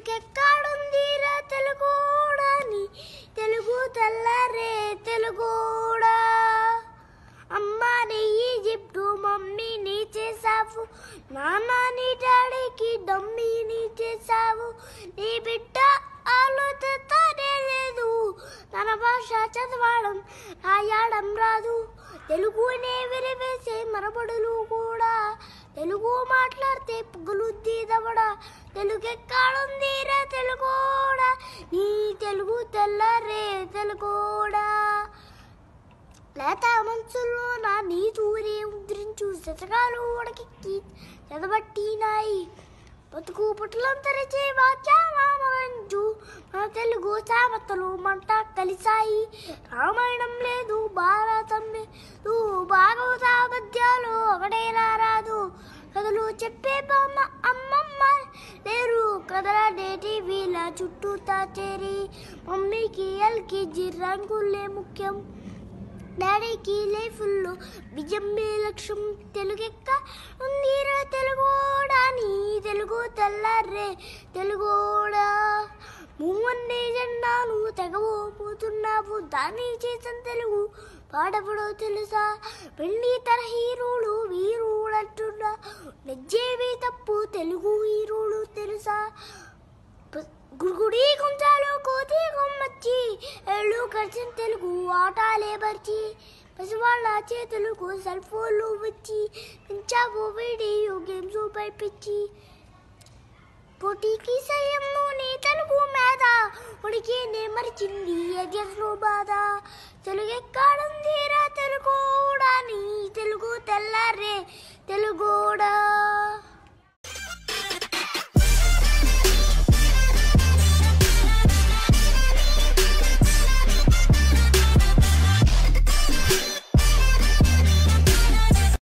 బ్రతుకెక్కడుందిరా తెలుగోడని తెలుగు తెల్లరే తెలుగోడా అమ్మ నెయ్యి Zip2 mummy నీ చేసావు నాన్న నీ డాడీకి దమ్మి నీ చేసావు నీ బిడ్డ ఆలోచిస్తానే లేదు. తన భాష చదవడం రాయడం రాదు. తెలుగునే విరివేసే మరబడులు కూడా. తెలుగు మాట్లాడితే పొగలుద్ది దవడా తెలుగు తెలుగోడా? నీ తెలుగు తెల్లరే తెలుగోడా? లేత మనసులో నా నీ తూరే ఉద్రించు శతకాలు ఉడకెక్కి చదబట్టినాయి. బతుకు పుట్లంతరిచే వాచ్యామరంజు మన తెలుగు సామెతలు మంట కలిసాయి రామాయణం లేదు భారతం లేదు భాగవత పద్యాలు ఒకటేలా రాదు. కథలు చెప్పే బొమ్మ కథల వీళ్ళ చుట్టూ తాచేరి మమ్మీకి ఎల్కేజీ రంగులే ముఖ్యం. డాడీకి లైఫ్లో విజయమే లక్ష్యం? తెలుగెక్క ఉందిరా తెలుగోడా? నీ తెలుగు తెల్లారే తెలుగోడా? మూవన్నే జెండాను తెగబోతున్నావు. దాన్ని చేసిన తెలుగు పాడపడో తెలుసా? వెళ్ళి తన హీరోలు వీరుడు అంటున్నా నజ్జేవి తప్పు తెలుగు హీరోలు తెలుసా? గుడి గుంజాలు కోతి కొమ్మచ్చి ఎళ్ళు కలిసిన తెలుగు ఆటాలే బర్చి పసివాళ్ళ చేతులకు సెల్ ఫోన్లు వచ్చి పెంచావు వీడియో గేమ్స్ పైపించి పోటీకి సయంలో నీ తెలుగు మీద ఉడికి నే మరిచింది బాధ. తెలుగు ఎక్కడుంది రా